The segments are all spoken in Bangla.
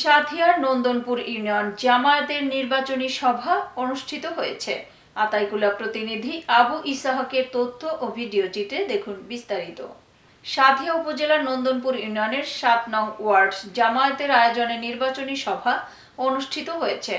সাথিয়ার নন্দনপুর ইউনিয়ন জামায়াতের নির্বাচনী সভা অনুষ্ঠিত হয়েছে। আতাইকুলা প্রতিনিধি আবু ইসাহাকের তথ্য ও ভিডিও চিত্রে দেখুন বিস্তারিত। সাথিয়া উপজেলার নন্দনপুর ইউনিয়নের সাত নং ওয়ার্ড জামায়াতের আয়োজনে নির্বাচনী সভা অনুষ্ঠিত হয়েছে।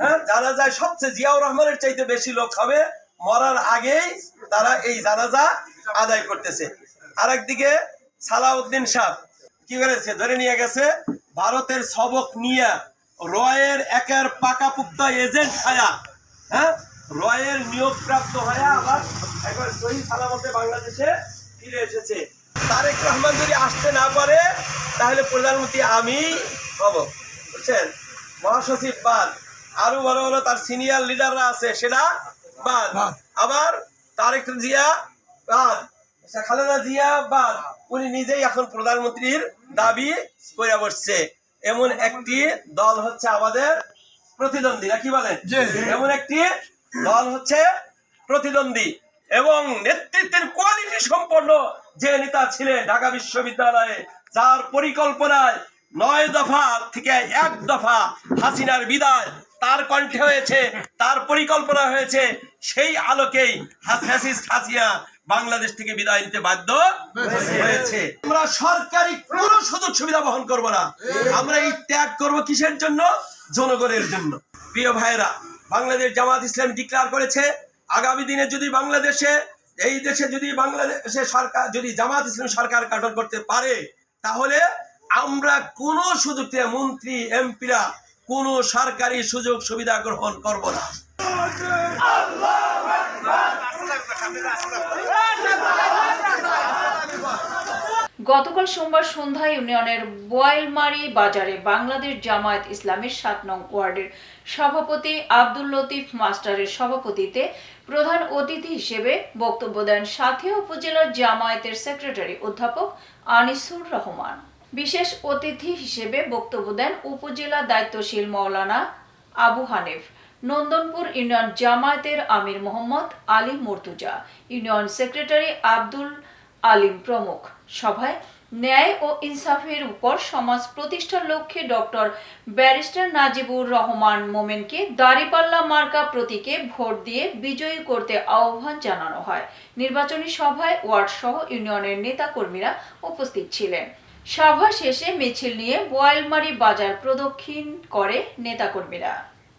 হ্যাঁ জানাজায় সবচেয়ে জিয়াউর রহমানের চাইতে বেশি লোক হবে, মরার আগেই তারা এই জানাজা আদায় করতেছে। আর একদিকে সালাউদ্দিন সাহ কি করেছে? ধরে নিয়ে গেছে ভারতের সবক নিয়ে রয়ের একের পাকাপুক্ত এজেন্ট হায়া। হ্যাঁ? রয়ের নিয়োগপ্রাপ্ত হয়ে আবার একবার সহি সালামতে বাংলাদেশে ফিরে এসেছে। তারেক রহমান যদি আসতে না পারে তাহলে প্রধানমন্ত্রী আমি হব। বুঝছেন? মহাসচিব বাদ। আরও বড় বড় তার সিনিয়র লিডাররা আছে সেটা বাদ। আবার তারেক জিয়া বাদ। খালেদা জিয়া বাদ। উনি নিজেই এখন প্রধানমন্ত্রীর দাবি করে বসছে। এমন একটি দল হচ্ছে আমাদের প্রতিদ্বন্দ্বী না কি বলেন? এমন একটি দল হচ্ছে প্রতিদ্বন্দ্বী এবং নেতৃত্বের কোয়ালিটি সম্পন্ন যে নেতা ছিলেন ঢাকা বিশ্ববিদ্যালয়ে যার পরিকল্পনায় নয় দফা থেকে এক দফা হাসিনার বিদায় তার কণ্ঠে হয়েছে তার পরিকল্পনা হয়েছে সেই আলোকেই হাসিয়া বাংলাদেশ থেকে বিদায় নিতে বাধ্য হয়েছে। আমরা সরকারি কোন সুযোগ সুবিধা বহন করব না। আমরা এই ত্যাগ করব কিসের জন্য? জনগণের জন্য। প্রিয় ভাইরা বাংলাদেশ জামাত ইসলাম ডিক্লার করেছে আগামী দিনে যদি বাংলাদেশে এই দেশে যদি বাংলাদেশে সরকার যদি জামাত ইসলাম সরকার গঠন করতে পারে তাহলে আমরা কোন সুযোগ থেকে মন্ত্রী এমপিরা কোন সরকারি সুযোগ সুবিধা গ্রহণ করব না। গতকাল সোমবার সন্ধ্যায় ইউনিয়নের বোয়ালমারি বাজারে বাংলাদেশ জামায়াত ইসলামের সাত নং ওয়ার্ডের সভাপতি আব্দুল লতিফ মাস্টারের সভাপতিতে প্রধান অতিথি হিসেবে বক্তব্য দেন সাথিয়া উপজেলার জামায়াতের সেক্রেটারি অধ্যাপক আনিসুর রহমান। বিশেষ অতিথি হিসেবে বক্তব্য দেন উপজেলা দায়িত্বশীল মৌলানা আবু হানিফ, নন্দনপুর ইউনিয়ন জামায়াতের আমির মোহাম্মদ আলী মর্তুজা, ইউনিয়ন সেক্রেটারি আব্দুল আলিম প্রমুখ। সভায় ন্যায় ও ইনসাফের উপর সমাজ প্রতিষ্ঠার লক্ষ্যে ডক্টর ব্যারিস্টার নাজিবুর রহমান মোমেনকে দাঁড়িপাল্লা মার্কা প্রতীকে ভোট দিয়ে বিজয়ী করতে আহ্বান জানানো হয়। নির্বাচনী সভায় ওয়ার্ড সহ ইউনিয়নের নেতাকর্মীরা উপস্থিত ছিলেন। সভা শেষে মিছিল নিয়ে বোয়ালমারি বাজার প্রদক্ষিণ করে নেতাকর্মীরা।